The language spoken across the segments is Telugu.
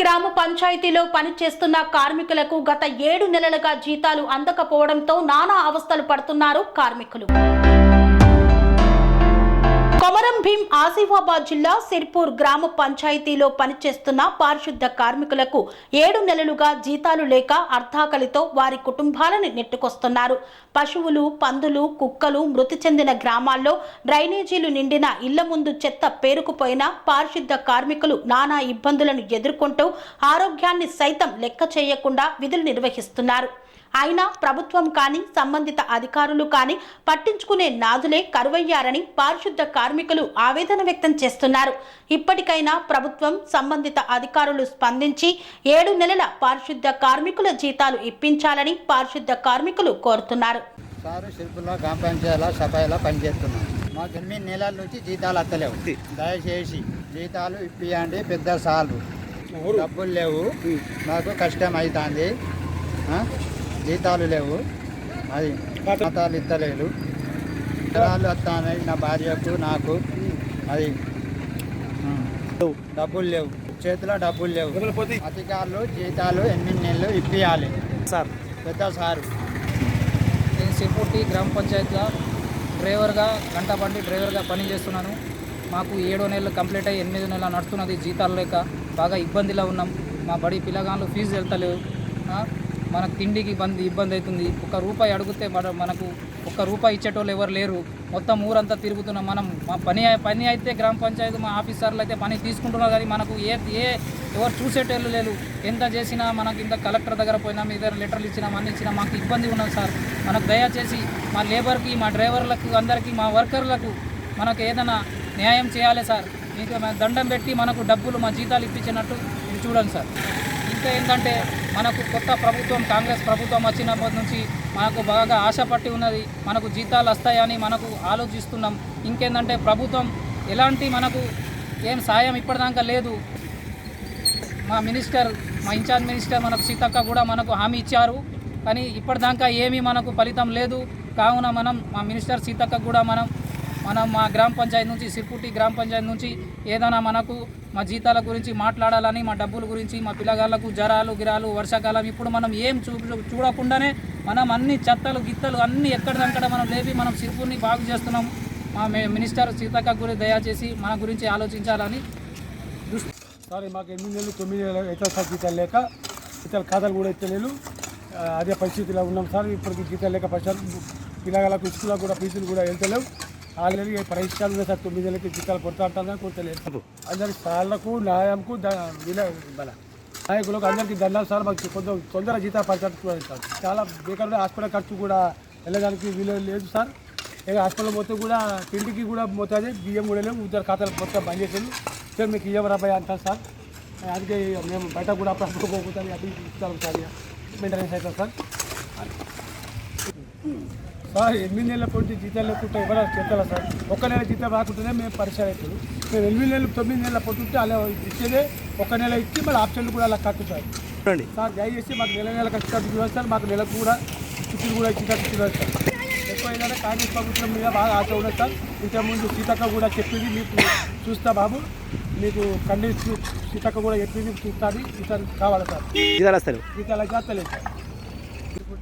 గ్రామ పంచాయతీలో పనిచేస్తున్న కార్మికులకు గత ఏడు నెలలుగా జీతాలు అందకపోవడంతో నానా అవస్థలు పడుతున్నారు కార్మికులు. కొమరం భీం ఆసిఫాబాద్ జిల్లా సిర్పూర్ గ్రామ పంచాయతీలో పనిచేస్తున్న పారిశుద్ధ కార్మికులకు ఏడు నెలలుగా జీతాలు లేక అర్ధాకలితో వారి కుటుంబాలను నెట్టుకొస్తున్నారు. పశువులు పందులు కుక్కలు మృతి చెందిన గ్రామాల్లో డ్రైనేజీలు నిండిన ఇళ్ళ ముందు చెత్త పేరుకుపోయిన పారిశుద్ధ కార్మికులు నానా ఇబ్బందులను ఎదుర్కొంటూ ఆరోగ్యాన్ని సైతం లెక్క చేయకుండా విధులు నిర్వహిస్తున్నారు. అయినా ప్రభుత్వం కానీ సంబంధిత అధికారులు కానీ పట్టించుకునే నాదులే కరువయ్యారని పారిశుద్ధ కార్మికులు ఆవేదన వ్యక్తం చేస్తున్నారు. ఇప్పటికైనా ప్రభుత్వం సంబంధిత అధికారులు స్పందించి ఏడు నెలల పారిశుద్ధ కార్మికుల జీతాలు ఇప్పించాలని పారిశుద్ధ కార్మికులు కోరుతున్నారు. సారు గ్రామ పంచాయతీలో పనిచేస్తున్నాం మాకు ఎనిమిది నెలల నుంచి జీతాలు అత్తలేవు. దయచేసి జీతాలు ఇప్పియండి పెద్ద సార్లు. డబ్బులు లేవు. మాకు కష్టం అవుతుంది? జీతాలు లేవు. అది ఖాతాలు ఇస్తలేరు జీతాలు వస్తాయి నా భార్యకు నాకు అది. డబ్బులు లేవు. చేతిలో డబ్బులు లేవు. అధికారులు జీతాలు ఎనిమిది నెలలు ఇప్పియాలి? సార్. పెద్ద సారు. నేను సిర్పూర్తి గ్రామ పంచాయతీలో డ్రైవర్గా గంట బండి డ్రైవర్గా పనిచేస్తున్నాను మాకు ఏడో నెలలు కంప్లీట్ అయ్యి ఎనిమిది నెలలు నడుస్తున్నది జీతాలు లేక. బాగా ఇబ్బందిలో ఉన్నాం. మా బడి పిల్లగాళ్ళు ఫీజు వెళ్తలేవు. ఆ, మనకు తిండికి ఇబ్బంది ఇబ్బంది అవుతుంది. ఒక రూపాయి అడిగితే మనకు ఒక్క రూపాయి ఇచ్చేటోళ్ళు ఎవరు లేరు. మొత్తం ఊరంతా తిరుగుతున్నాం మనం. మా పని పని అయితే గ్రామ పంచాయతీ మా ఆఫీసర్లు అయితే పని తీసుకుంటున్నారు కానీ మనకు ఏ ఏ ఎవరు చూసేటోళ్ళు లేరు. ఎంత చేసినా మనకి ఇంత కలెక్టర్ దగ్గర పోయినా మీ దగ్గర లెటర్లు ఇచ్చినా అన్ని ఇచ్చినా మాకు ఇబ్బంది ఉన్నది సార్. మనకు దయచేసి మా లేబర్కి మా డ్రైవర్లకు అందరికీ మా వర్కర్లకు మనకు ఏదైనా న్యాయం చేయాలి సార్. మీకు మన దండం పెట్టి మనకు డబ్బులు మా జీతాలు ఇప్పించినట్టు ఇది చూడండి సార్. ఇంకా ఏంటంటే మనకు కొత్త ప్రభుత్వం కాంగ్రెస్ ప్రభుత్వం వచ్చినప్పటి నుంచి మనకు బాగా ఆశపట్టి ఉన్నది. మనకు జీతాలు వస్తాయని మనకు ఆలోచిస్తున్నాం. ఇంకేంటంటే ప్రభుత్వం ఎలాంటి మనకు ఏం సాయం ఇప్పటిదాకా లేదు. మా మినిస్టర్ మా ఇన్ఛార్జ్ మినిస్టర్ మనకు సీతక్క కూడా మనకు హామీ ఇచ్చారు. కానీ ఇప్పటిదాకా ఏమీ మనకు ఫలితం లేదు. కావున మనం మా మినిస్టర్ సీతక్క కూడా మనం మనం మా గ్రామ పంచాయతీ నుంచి సిర్పుటి గ్రామ పంచాయతీ నుంచి ఏదైనా మనకు మా జీతాల గురించి మాట్లాడాలని మా డబ్బుల గురించి మా పిల్లగాళ్ళకు జ్వరాలు గిరాలు వర్షాకాలం ఇప్పుడు మనం ఏం చూ చూడకుండానే మనం అన్ని చెత్తలు గిత్తలు అన్నీ ఎక్కడిదక్కడ మనం లేపి మనం సిర్పూర్ని బాగు చేస్తున్నాం. మా మినిస్టర్ సీతక్క గురించి దయచేసి మన గురించి ఆలోచించాలని సార్ మాకు ఎనిమిది నెలలు తొమ్మిది నెలలు ఎట్లా సార్ జీతాలు లేక ఇతర ఖాతాలు కూడా ఎత్తలేదు అదే పరిస్థితిలో ఉన్నాం సార్. ఇప్పటికి జీతాలు లేక పైసలు పిల్లగాళ్ళకు స్కూల్లో కూడా ఫీజులు కూడా వెళ్తలేవు. ఆల్రెడీ పరిష్కారం ఉన్నాయి సార్ తొమ్మిది నెలలకి జీతాలు కొడతా అంటారా కొడతలేదు అందరికి సార్లకు న్యాయంకు ద- విల మన నాయకులకు అందరికీ దండాలు సార్ మాకు కొంచెం తొందర జీతాలు పడతారు సార్ చాలా బేకారు హాస్పిటల్ ఖర్చు కూడా వెళ్ళడానికి వీలు లేదు సార్. ఇక హాస్పిటల్ మొత్తం కూడా తిండికి కూడా పోతుంది బియ్యం కూడా లేవు ఇద్దరు ఖాతాలు మొత్తం బంద్ చేసేది. సార్ మీకు ఇవ్వం రాబాయి అంటారు సార్. అందుకే మేము బయట కూడా అప్పుడు పోతుంది అది ఇస్తాం సార్ ఇక. మెయింటెనెన్స్ అవుతాం సార్. సార్ ఎనిమిది నెలల పొట్టి జీతాలు లేకుంటే ఎవరైనా చేస్తారా సార్? ఒక్క నెల జీతం రాకుంటేనే మేము పరిచయం అవుతుంది. మేము ఎనిమిది నెలలు తొమ్మిది నెలల పొట్టుంటే అలా ఇచ్చేదే ఒక నెల ఇచ్చి మళ్ళీ ఆప్షన్లు కూడా అలా కట్టు సార్. సార్ దయచేసి మాకు నెల నెల చూడాలి సార్. మాకు నెలకు కూడా చుట్టూ కూడా ఇచ్చేటట్టు చూడాలి సార్. ఎక్కువ ఏంటంటే కాంగ్రెస్ ప్రభుత్వం మీద బాగా ఆశ ఉన్నది సార్. ఇంతకుముందు సీతక్క కూడా చెప్పింది మీకు చూస్తా బాబు. మీకు ఖండించి సీతక్క కూడా చెప్పింది చూస్తుంది. ఈసారి కావాలి సార్. జీతాలు వస్తారు జీతాలు అయితే వస్తలేదు సార్.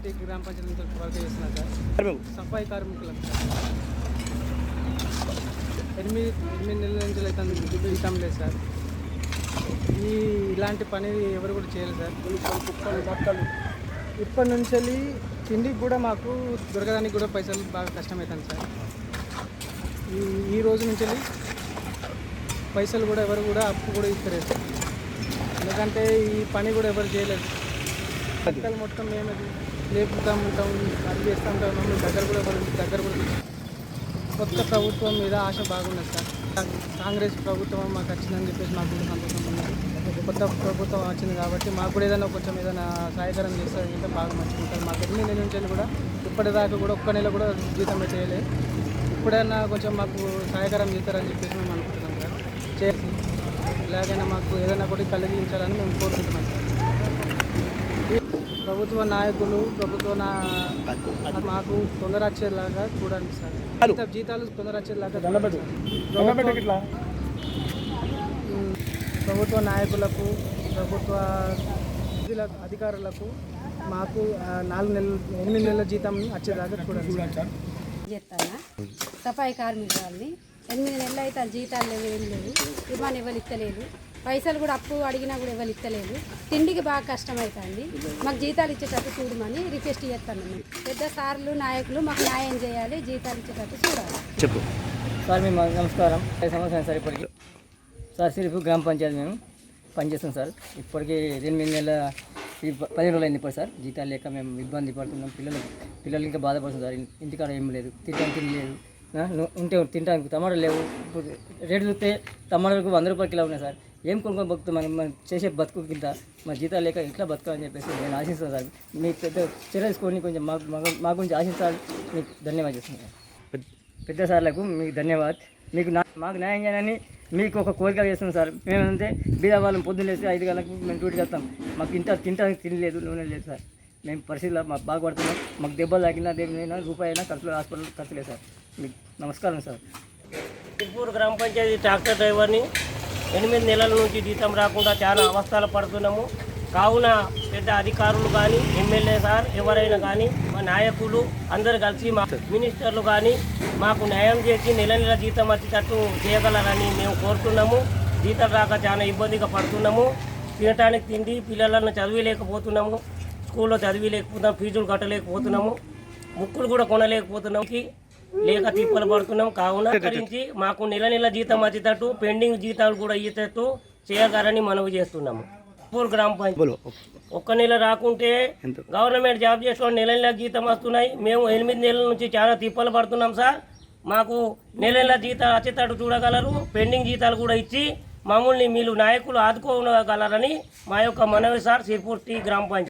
సిర్పుర్తి గ్రామ పంచాయతీ వర్క్ చేస్తున్నాను సార్. సఫాయి కార్మికులకు ఎనిమిది ఎనిమిది నెలల నుంచి అయితే జీతం లేదు సార్. ఈ ఇలాంటి పని ఎవరు కూడా చేయలేదు సార్. కుక్కలు బక్కలు ఇప్పటి నుంచి వెళ్ళి తిండికి కూడా మాకు దొరకడానికి కూడా పైసలు బాగా కష్టమవుతుంది సార్. ఈ ఈ రోజు నుంచి వెళ్ళి పైసలు కూడా ఎవరు కూడా అప్పు కూడా ఇస్తలేదు సార్. ఎందుకంటే ఈ పని కూడా ఎవరు చేయలేదు. పక్కలు మొత్తం మేము అది లేపుతాం ఉంటాం అది చేస్తూ ఉంటాం మమ్మల్ని దగ్గర కూడా ఎవరు దగ్గర కూడా కొత్త ప్రభుత్వం మీద ఆశ బాగున్నది సార్. కాంగ్రెస్ ప్రభుత్వం మాకు వచ్చిందని చెప్పేసి మాకు కూడా సంతోషం ఉన్నది కొత్త ప్రభుత్వం వచ్చింది కాబట్టి మాకు కూడా ఏదైనా కొంచెం ఏదైనా సహాయకరం చేస్తారు అంటే బాగా మంచిగా ఉంటుంది. మాకు ఎనిమిది నెలల నుంచి కూడా ఇప్పటిదాకా కూడా ఒక్క నెల కూడా జీతం చేయలేదు ఇప్పుడైనా కొంచెం మాకు సహాయకరం చేస్తారని చెప్పేసి మేము అనుకుంటున్నాం సార్. చేసి ఇలాగైనా మాకు ఏదైనా కూడా కలిగించాలని మేము కోరుకుంటున్నాం సార్. ప్రభుత్వ నాయకులు ప్రభుత్వ నా- మాకు తొందర వచ్చేలాగా చూడండి సార్. జీత- జీతాలు తొందర వచ్చేలాగా చూడండి సార్. గవర్నమెంట్ ఇట్లా. ఉమ్, ప్రభుత్వ నాయకులకు ప్రభుత్వ జిల్లా అధికారులకు మాకు నాలుగు నెలలు ఎనిమిది నెలల జీతం వచ్చేదాకా చూడండి సఫాయి కార్మికురాల్ని ఎనిమిది నెలలు అయితే జీతాలు లేవు ఏం లేవు. ఇవ్వని ఎవరు ఇస్తలేదు పైసలు కూడా అప్పు అడిగినా కూడా ఎవరు ఇస్తలేదు తిండికి బాగా కష్టమవుతుంది మాకు జీతాలు ఇచ్చేటట్టు చూడమని రిక్వెస్ట్ చేస్తాను మేము పెద్ద సార్లు నాయకులు మాకు న్యాయం చేయాలి జీతాలు ఇచ్చేటట్టు చూడాలి. సార్ మేము నమస్కారం. ఐదు సంవత్సరాలు సార్ ఇప్పటికి? సార్ సిరిపు గ్రామ పంచాయతీ మేము పనిచేస్తాం సార్. ఇప్పటికి ఎనిమిది నెలల ఈ ప- పదిహేను రోజులు అయింది ఇప్పుడు సార్. జీతాలు లేక మేము ఇబ్బంది పడుతున్నాం. పిల్లలు పిల్లలు ఇంకా బాధపడుతుంది సార్ ఇంటికాడ ఏం లేదు. తిండి లేదు. ఉంటే తినడానికి టమాటాలు లేవు. ఇప్పుడు రేటు చూస్తే టమాటాలకు వంద రూపాయలు కిలో ఉన్నాయి సార్. ఏం కొనుక్కొని బతుకుతాం మనం మనం చేసే బతుకు కింద మా జీతాలు లేక ఇట్లా బతకాలని చెప్పేసి నేను ఆశిస్తాను సార్. మీ పెద్ద చర్య తీసుకొని కొంచెం మా మా- గురించి ఆశించాలి మీకు ధన్యవాదాలు చేస్తున్నాను పెద్ద సార్లకు మీకు ధన్యవాద్ మీకు నా మాకు న్యాయం చేయాలని మీకు ఒక కోరిక చేస్తున్నాం సార్. మేమంటే బీద వాళ్ళం పొద్దున్న లేసి ఐదు గంటలకు మేము డ్యూటీకి వెళ్తాం. మాకు ఇంత తింటానికి తినలేదు లేదు నూనె లేదు సార్. మేము పరిస్థితుల్లో మాకు బాగుపడుతున్నాం మాకు దెబ్బలు తాకినా దేనికైనా రూపాయి అయినా ఖర్చులు హాస్పిటల్ ఖర్చు లేదు సార్. నమస్కారం సార్. తిరుపూర్ గ్రామ పంచాయతీ ట్రాక్టర్ డ్రైవర్ని ఎనిమిది నెలల నుంచి జీతం రాకుండా చాలా అవస్థలు పడుతున్నాము. కావున పెద్ద అధికారులు కానీ ఎమ్మెల్యే సార్ ఎవరైనా కానీ మా నాయకులు అందరు కలిసి మా మినిస్టర్లు కానీ మాకు న్యాయం చేసి నెల నెల జీతం వచ్చేటట్టు చేయగలరని మేము కోరుతున్నాము. జీతం రాక చాలా ఇబ్బందిగా పడుతున్నాము. తినటానికి తిండి పిల్లలను చదివిలేకపోతున్నాము. స్కూల్లో చదివిలేకపోతున్నాం ఫీజులు కట్టలేకపోతున్నాము. బుక్కులు కూడా కొనలేకపోతున్నాం లేక తిప్పలు పడుతున్నాం. కావున గురించి మాకు నెల నెల జీతం వచ్చేటట్టు పెండింగ్ జీతాలు కూడా ఇచ్చేటట్టు చేయగలని మనవి చేస్తున్నాము. పూర్ గ్రామ పంచాయతీ ఒక్క నెల రాకుంటే గవర్నమెంట్ జాబ్ చేసిన నెల నెల జీతం వస్తున్నాయి. మేము ఎనిమిది నెలల నుంచి చాలా తిప్పలు పడుతున్నాం సార్. మాకు నెల నెల జీతాలు వచ్చేటట్టు చూడగలరు. పెండింగ్ జీతాలు కూడా ఇచ్చి మమ్మల్ని మీరు నాయకులు ఆదుకోగలరని మా యొక్క మనవి సార్ సిర్పూర్ టీ గ్రామ పంచాయతీ